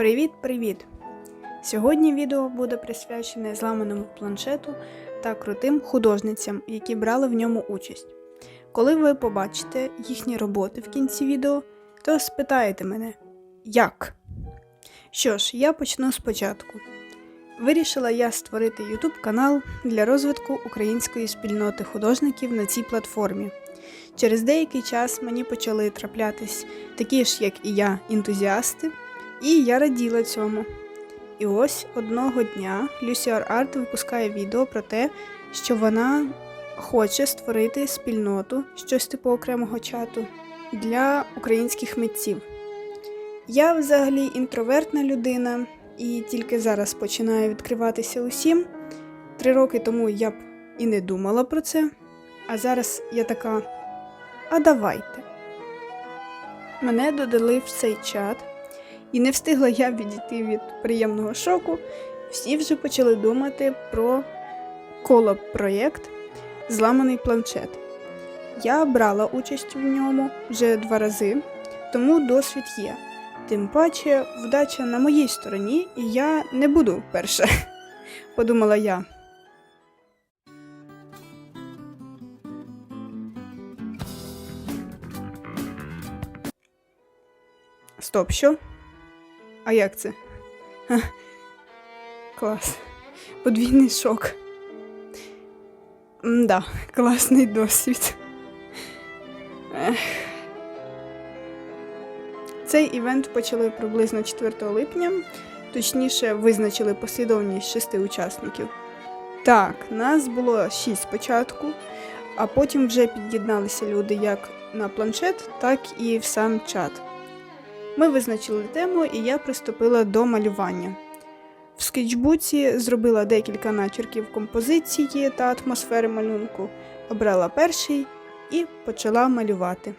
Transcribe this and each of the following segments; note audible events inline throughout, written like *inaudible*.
Привіт-привіт! Сьогодні відео буде присвячене зламаному планшету та крутим художницям, які брали в ньому участь. Коли ви побачите їхні роботи в кінці відео, то спитаєте мене, як? Що ж, я почну спочатку. Вирішила я створити YouTube канал для розвитку української спільноти художників на цій платформі. Через деякий час мені почали траплятись такі ж, як і я, ентузіасти, і я раділа цьому. І ось одного дня Luciar Art випускає відео про те, що вона хоче створити спільноту, щось типу окремого чату для українських митців. Я взагалі інтровертна людина і тільки зараз починаю відкриватися усім. Три роки тому я б і не думала про це, а зараз я така. А давайте. Мене додали в цей чат, і не встигла я відійти від приємного шоку. Всі вже почали думати про колаб проєкт Зламаний планшет. Я брала участь в ньому вже два рази, тому досвід є. Тим паче, вдача на моїй стороні, і я не буду перша, *laughs* подумала я. Стоп, що? А як це? Ха. Клас. Подвійний шок. Да, класний досвід. Ех. Цей івент почали приблизно 4 липня, точніше, визначили послідовність шести учасників. Так, нас було шість спочатку, а потім вже під'єдналися люди як на планшет, так і в сам чат. Ми визначили тему, і я приступила до малювання. В скетчбуці зробила декілька начерків композиції та атмосфери малюнку, обрала перший і почала малювати.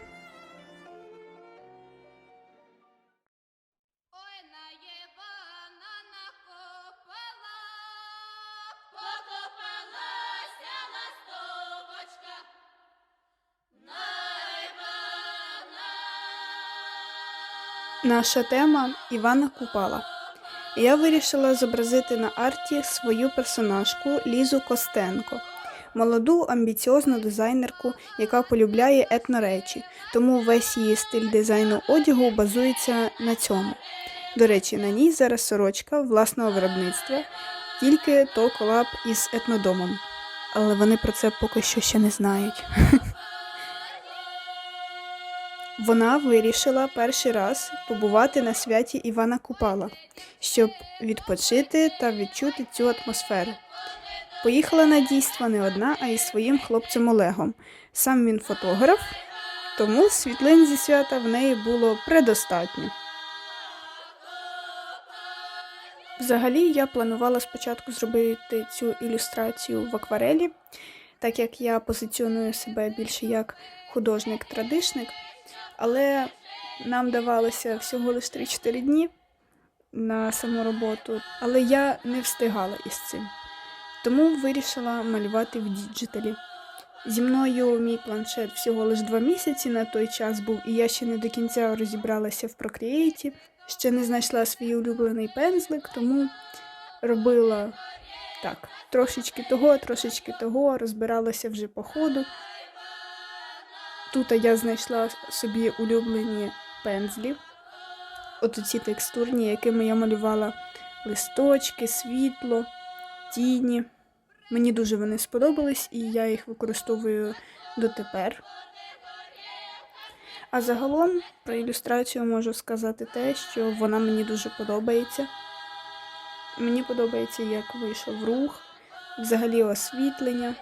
Наша тема Івана Купала. Я вирішила зобразити на арті свою персонажку Лізу Костенко, молоду амбіціозну дизайнерку, яка полюбляє етноречі, тому весь її стиль дизайну одягу базується на цьому. До речі, на ній зараз сорочка власного виробництва, тільки то колаб із етнодомом. Але вони про це поки що ще не знають. *laughs* Вона вирішила перший раз побувати на святі Івана Купала, щоб відпочити та відчути цю атмосферу. Поїхала на дійство не одна, а й своїм хлопцем Олегом. Сам він фотограф, тому світлин зі свята в неї було предостатньо. Взагалі, я планувала спочатку зробити цю ілюстрацію в акварелі, так як я позиціоную себе більше як художник-традишник, але нам давалося всього лише 3-4 дні на саму роботу, але я не встигала із цим. Тому вирішила малювати в діджиталі. Зі мною мій планшет всього лише два місяці на той час був, і я ще не до кінця розібралася в Procreate, ще не знайшла свій улюблений пензлик, тому робила так, трошечки того, трошечки того, розбиралася вже по ходу. Тут я знайшла собі улюблені пензлі, от ці текстурні, якими я малювала листочки, світло, тіні. Мені дуже вони сподобались, і я їх використовую дотепер. А загалом про ілюстрацію можу сказати те, що вона мені дуже подобається. Мені подобається, як вийшов рух, взагалі освітлення.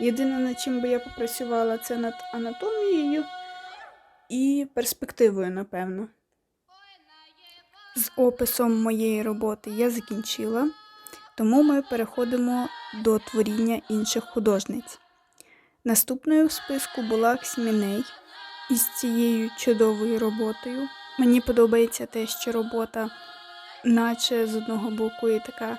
Єдине, над чим би я попрацювала, це над анатомією і перспективою, напевно. З описом моєї роботи я закінчила, тому ми переходимо до творіння інших художниць. Наступною в списку була Ксміней із цією чудовою роботою. Мені подобається те, що робота, наче з одного боку, і така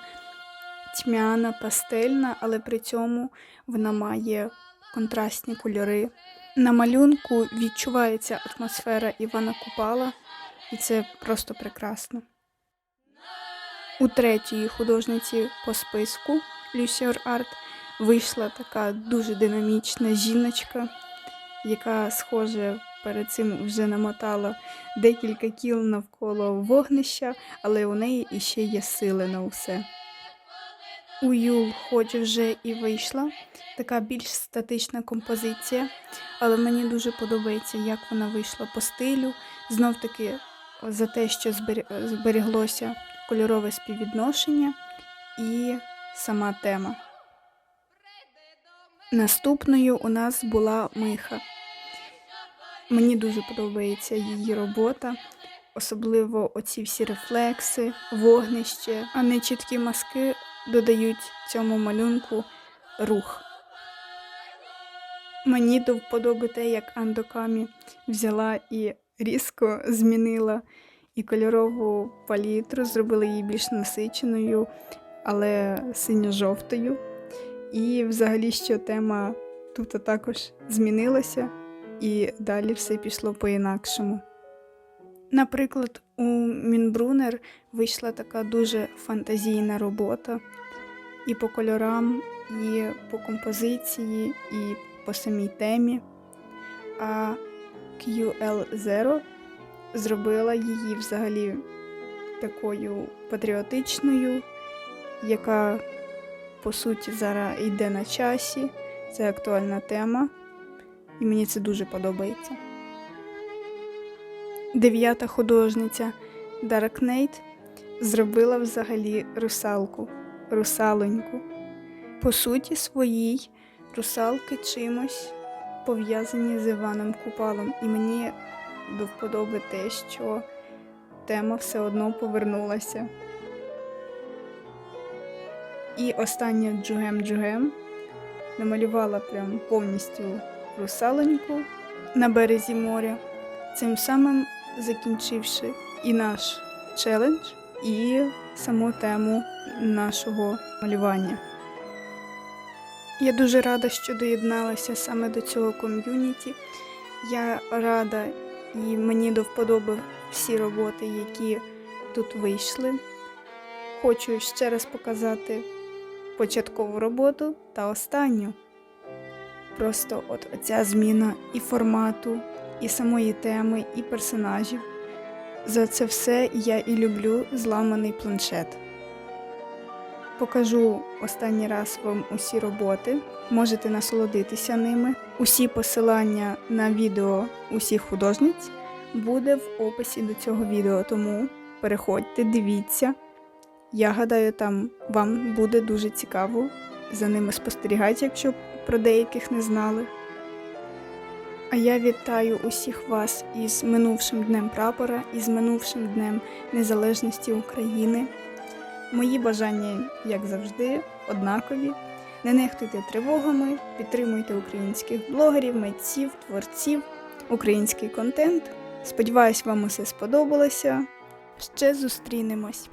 тьмяна, пастельна, але при цьому вона має контрастні кольори. На малюнку відчувається атмосфера Івана Купала, і це просто прекрасно. У третьої художниці по списку Люсіор Арт вийшла така дуже динамічна жіночка, яка, схоже, перед цим вже намотала декілька кіл навколо вогнища, але у неї іще є сили на усе. У Юл хоч вже і вийшла така більш статична композиція, але мені дуже подобається, як вона вийшла по стилю. Знов таки за те, що збер- зберіглося кольорове співвідношення і сама тема. Наступною у нас була Миха. Мені дуже подобається її робота, особливо оці всі рефлекси, вогнище, а не чіткі маски додають цьому малюнку рух. Мені до вподоби те, як Андокамі взяла і різко змінила і кольорову палітру, зробила її більш насиченою, але синьо-жовтою. І взагалі, що тема тут також змінилася, і далі все пішло по-інакшому. Наприклад, у Мінбрунер вийшла така дуже фантазійна робота і по кольорам, і по композиції, і по самій темі. А QL0 зробила її взагалі такою патріотичною, яка по суті зараз йде на часі. Це актуальна тема, і мені це дуже подобається. Дев'ята художниця Даркнейт зробила взагалі русалку, русалоньку. По суті своїй русалки чимось пов'язані з Іваном Купалом, і мені до вподоби те, що тема все одно повернулася. І остання Джугем-Джугем намалювала прям повністю русалоньку на березі моря, цим самим закінчивши і наш челендж, і саму тему нашого малювання. Я дуже рада, що доєдналася саме до цього ком'юніті. Я рада і мені до вподоби всі роботи, які тут вийшли. Хочу ще раз показати початкову роботу та останню. Просто от оця зміна і формату, і самої теми, і персонажів. За це все я і люблю зламаний планшет. Покажу останній раз вам усі роботи, можете насолодитися ними. Усі посилання на відео усіх художниць буде в описі до цього відео, тому переходьте, дивіться. Я гадаю, там вам буде дуже цікаво за ними спостерігати, якщо про деяких не знали. А я вітаю усіх вас із минувшим днем прапора, із минувшим днем незалежності України. Мої бажання, як завжди, однакові. Не нехтуйте тривогами, підтримуйте українських блогерів, митців, творців, український контент. Сподіваюсь, вам усе сподобалося. Ще зустрінемось.